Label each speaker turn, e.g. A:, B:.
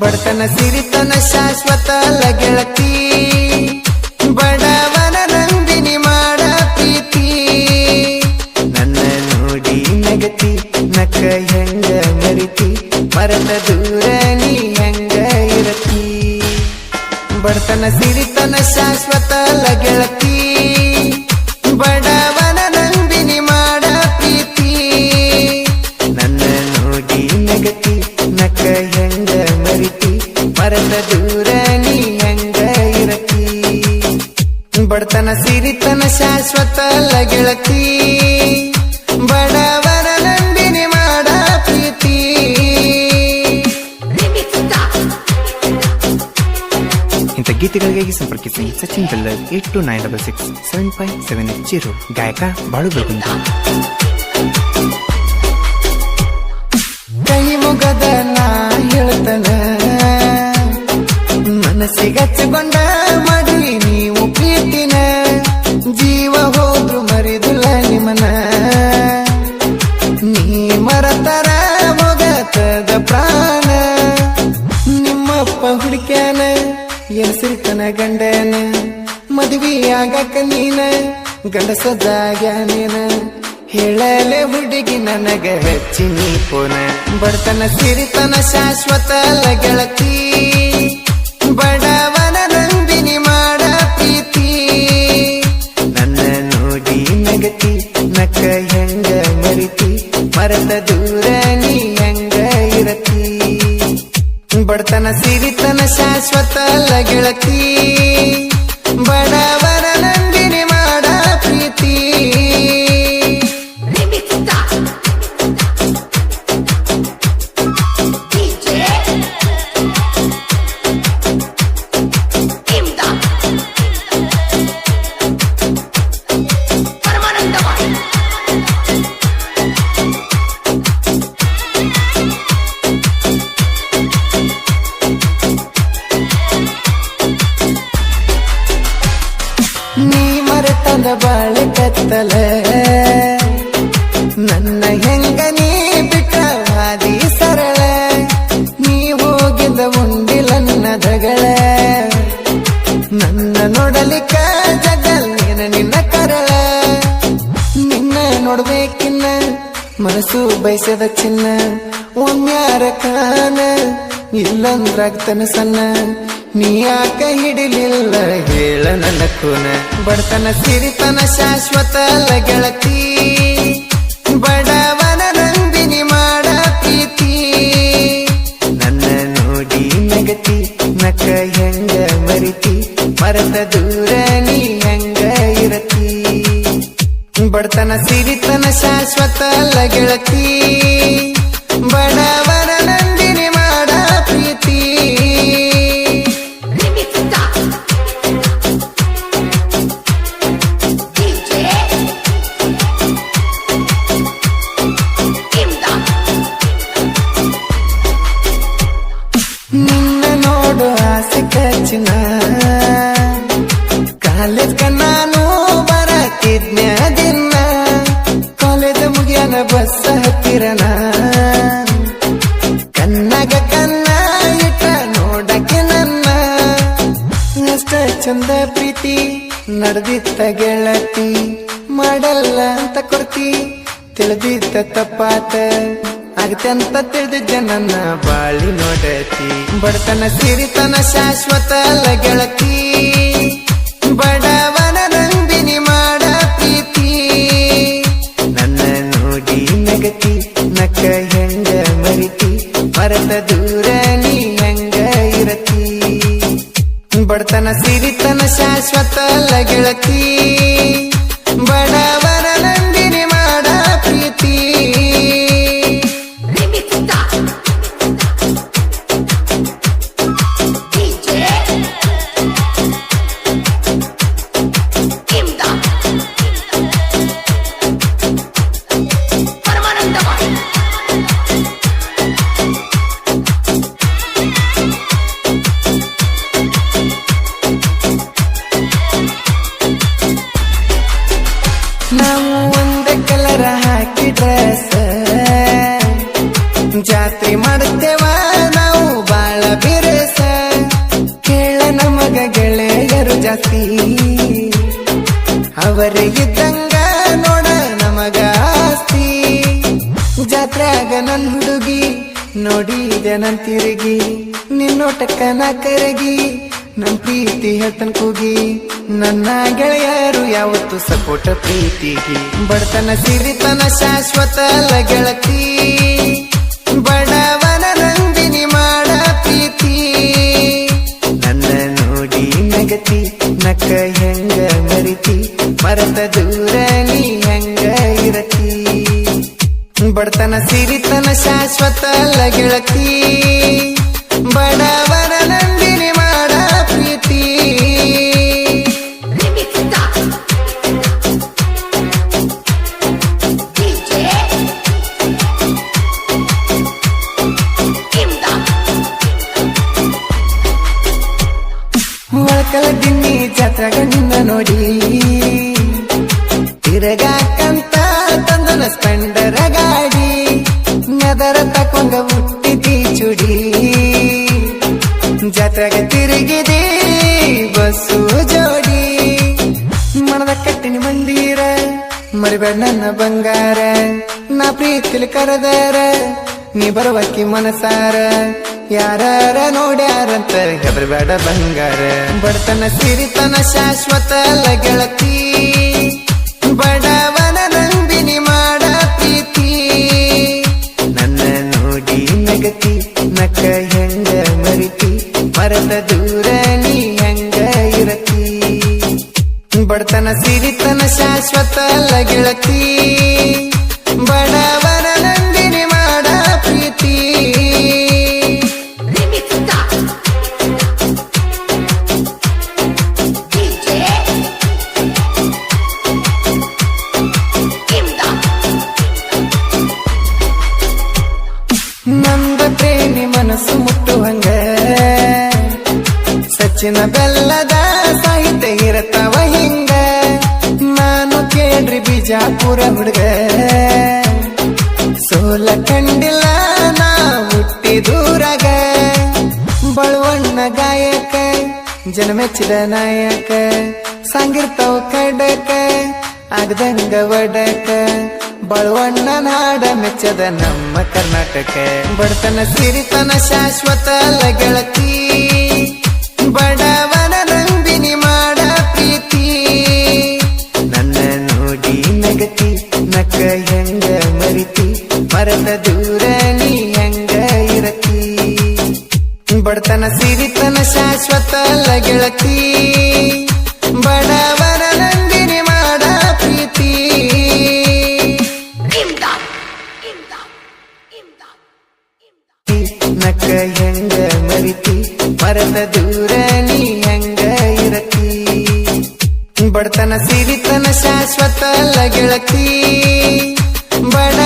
A: ಬಡತನ ಸಿರಿತನ ಶಾಶ್ವತ ಗೆಳತಿ ಬಡವನ ನಂದಿನಿ ಮಾಡ ಪ್ರೀತಿ. ನನ್ನ ನೋಡಿ ನಗತಿ, ನಕ್ಕ ಹೆಂಗ ಮರಿತಿ. ಮರದ ದೂರ ನೀ ಹೆಂಗ ಇರತಿ. ಬಡತನ ಸಿರಿತನ ಶಾಶ್ವತ ಗೆಳತಿ ಮರದ ದೂರ ನೀ ಹೆಂಗ ಇರತಿ ಬಡತನ ಸಿರಿತನ ಶಾಶ್ವತ ಗೆಳತಿ ಬಡವರ ನಂಬಿನಿ ಮಾಡ ಪ್ರೀತಿ. ಇಂಥ ಗೀತೆಗಳಿಗಾಗಿ ಸಂಪರ್ಕಿಸಿ Sachin Bellar eight two nine double six seven five seven eight zero. ಗಾಯಕ ಬಾಳು ಬೆಳಗುಂದ ಕೈ ಮುಗದ ಮನಸ್ಸಿಗೆ ಹಚ್ಚಿಕೊಂಡ ನೀವು ಪ್ರೀತಿನ. ಜೀವ ಹೋದ್ರು ಮರಿದುಲ್ಲ ನಿಮನ ನೀ ಮರತರ ಮೊಗತದ ಪ್ರಾಣ. ನಿಮ್ಮಪ್ಪ ಹುಡುಕ್ಯಾನ ಎಸಿರ್ತನ ಸಿರಿತನ ಗಂಡನ. ಮದ್ವಿ ಆಗಕ ನೀನ, ಗಂಡಸದಾಗ್ಯಾನೇನ. ಹೇಳಲೆ ಹುಡುಗಿ ನನಗ ಹೆಚ್ಚಿ ನೀ ಪುನ. ಬಡತನ ಸಿರಿತನ ಶಾಶ್ವತ ಗೆಳತಿ. ಬಡವನ ನಂದಿನಿ ಮಾಡ ಪ್ರೀತಿ. ನನ್ನ ನೋಡಿ ನಗತಿ, ನಕ್ಕ ಹೆಂಗ ಮರಿತಿ ಮರದ ದೂರ ನೀ ಹೆಂಗ ಇರತಿ? ಬಡತನ ಸಿರಿತನ ಶಾಶ್ವತ ಗೆಳತಿ ಬಾಳೆ ನನ್ನ ಹೆಂಗ ನೀ ಬಿಟ್ಟ ಸರಳ? ನೀ ಹೋಗಿದ ನನ್ನ ದಗಳ? ನನ್ನ ನೋಡಲಿಕ್ಕ ಜಗಲ್ ನೀನ ನಿನ್ನ ಕರಳ? ನಿನ್ನ ನೋಡ್ಬೇಕಿನ್ನ, ಮನಸ್ಸು ಬಯಸದ ಚಿನ್ನ ಒಮ್ಮ್ಯಾರ ಕಾನ ಇಲ್ಲಂದ್ರಾಗ್ತನ ಸಣ್ಣ ನೀ ಯಾಕ ಹಿಡಿಲಿಲ್ಲ? ಹೇಳ ನನ್ನ ಕೂನ. ಬಡತನ ಸಿರಿತನ ಶಾಶ್ವತ ಅಲ್ಲ ಗೆಳತಿ ಬಡವನ ನಂದಿನಿ ಮಾಡ ಪ್ರೀತಿ. ನನ್ನ ನೋಡಿ ನಗತಿ ನಕ್ಕ ಹೆಂಗ ಮರಿತಿ. ಮರದ ದೂರ ನೀ ಹೆಂಗ ಇರತಿ. ಬಡತನ ಸಿರಿತನ ಶಾಶ್ವತ ಅಲ್ಲ ಗೆಳತಿ ಬಡವನ ಆಸೆ ಕಚ್ಚಿನ ಕಾಲೇಜ್ ನಾನು ಬರತಿದ್ನ ದಿನ ಕಾಲೇಜ್ ಮುಗಿಯನ ಬಸ್ ಹತ್ತಿರನ. ಕನ್ನಗ ಕನ್ನ ಇಟ್ಟ ನೋಡಕ್ಕೆ ನನ್ನ. ಅಷ್ಟ ಚಂದ ಪ್ರೀತಿ ನಡೆದಿತ್ತ ಗೆಳತಿ. ಮಾಡಲ್ಲ ಅಂತ ಕೊಡ್ತಿ, ತಿಳಿದಿದ್ದ ತಪ್ಪಾತ. ಆಗತ್ತೆ ಅಂತ ತಿಳಿದಿದ್ದೆ ನನ್ನ ಬಾಳಿ ನೋಡತಿ. ಬಡತನ ಸಿರಿತನ ಶಾಶ್ವತ ಅಲ್ಲ ಗೆಳತಿ. ಬಡವನ ನಂಬಿನಿ ಮಾಡ ಪ್ರೀತಿ. ನನ್ನ ನೋಡಿ ನಗತಿ, ನಕ್ಕ ಹೆಂಗ ಮರಿತಿ. ಮರದ ದೂರ ನೀ ಹೆಂಗ ಇರತಿ. ಬಡತನ ಸಿರಿತನ ಶಾಶ್ವತ ಅಲ್ಲ ಗೆಳತಿ. ಹುಡುಗಿಯರು ಜಾತಿ ಅವರಿಗಿದ್ದಂಗ ನೋಡ ನಮಗ ಆಸ್ತಿ ಆಗ ನನ್ ಹುಡುಗಿ ನೋಡಿದೆ ನನ್ ತಿರುಗಿ. ನಿನ್ನೋಟಕ್ಕ ನ ಕರಗಿ, ನನ್ ಪ್ರೀತಿ ಹೇಳ್ತನ್ ಕೂಗಿ. ನನ್ನ ಗೆಳೆಯರು ಯಾವತ್ತು ಸಪೋಟ ಪ್ರೀತಿಗೆ. ಬಡತನ ಸಿರಿತನ ಶಾಶ್ವತ ಅಲ್ಲ ಗೆಳತಿ ಬಡವ ನಕ ನಕ್ಕ ಹೆಂಗ ಮರಿತಿ ಮರತ ದೂರ ನೀ ಹೆಂಗ ಇರತಿ? ಬಡತನ ಸಿರಿತನ ಶಾಶ್ವತ ಲಗಿಳತಿ. ಗೆಳತಿ ನೋಡಿ. ತಿರಗಾಕಂತ ತಂದನ ಸ್ಪೆಂಡರ ಗಾಡಿ ನದರ ತಕೊಂಡ ಹುಟ್ಟಿದಿ ಚುಡಿ ಜತೆಗೆ ತಿರುಗಿದೆ ಬಸ್ಸು ಜೋಡಿ. ಮನದ ಕಟ್ಟಿನ ಮಂದಿರ ಮರಿಬೇಡ ನನ್ನ ಬಂಗಾರ. ನಾ ಪ್ರೀತಿಲಿ ಕರೆದಾರ, ನೀ ಬರುವಕ್ಕಿ ಮನಸಾರ. ಯಾರ ನೋಡ್ಯಾರಂತ? ಹೆದರ್ಬೇಡ ಬಂಗಾರ. ಬಡತನ ಸಿರಿತನ ಶಾಶ್ವತ ಅಲ್ಲ ಗೆಳತಿ. ಬಡವನ ನಂಬಿನಿ ಮಾಡ ಪ್ರೀತಿ. ನನ್ನ ನೋಡಿ ನಗತಿ ನಕ್ಕ ಹೆಂಗ ಮರಿತಿ. ಮರದ ದೂರ ನೀ ಹೆಂಗ ಇರತಿ. ಬಡತನ ಸಿರಿತನ ಶಾಶ್ವತ ಅಲ್ಲ ಗೆಳತಿ. ಬಡವನ ಮನಸ್ಸು ಮುಟ್ಟುವಂಗ ಸಚಿನ ಬೆಲ್ಲದ ಸಾಹಿತ್ಯ ಇರತ್ತವ ಹಿಂಗ. ನಾನು ಕೇಳ್ರಿ ಬಿಜಾಪುರ ಹುಡುಗ. ಸೋಲ ಕಂಡಿಲ್ಲ ನಾ ಹುಟ್ಟಿ ದೂರಗ ಬಳುವಣ್ಣ ಗಾಯಕ, ಜನಮೆಚ್ಚಿದ ನಾಯಕ, ಸಂಗಿರ್ತಾವ ಕಡಕ ಅಗದಂಗ ವಡಕ. ಬಳುವಣ್ಣ ನಾಡ ಮೆಚ್ಚದ ನಮ್ಮ ಕರ್ನಾಟಕ. ಬಡತನ ಸಿರಿತನ ಶಾಶ್ವತ ಗೆಳತಿ. ಬಡವನ ನಂಬಿನಿ ಮಾಡ ಪ್ರೀತಿ. ನನ್ನ ನೋಡಿ ನಗತಿ, ನಕ್ಕ ಹೆಂಗ ಮರಿತಿ. ಮರದ ದೂರ ನೀ ಹೆಂಗ ಇರತಿ. ಬಡತನ ಸಿರಿತನ ಶಾಶ್ವತ ಗೆಳತಿ. ಬಡವನ ನಕ್ಕ ಹೆಂಗ ಮರಿತಿ? ಮರದ ದೂರ ನೀ ಹೆಂಗ ಇರತಿ? ಬಡತನ ಸಿರಿತನ ಶಾಶ್ವತ ಅಲ್ಲ ಬಡ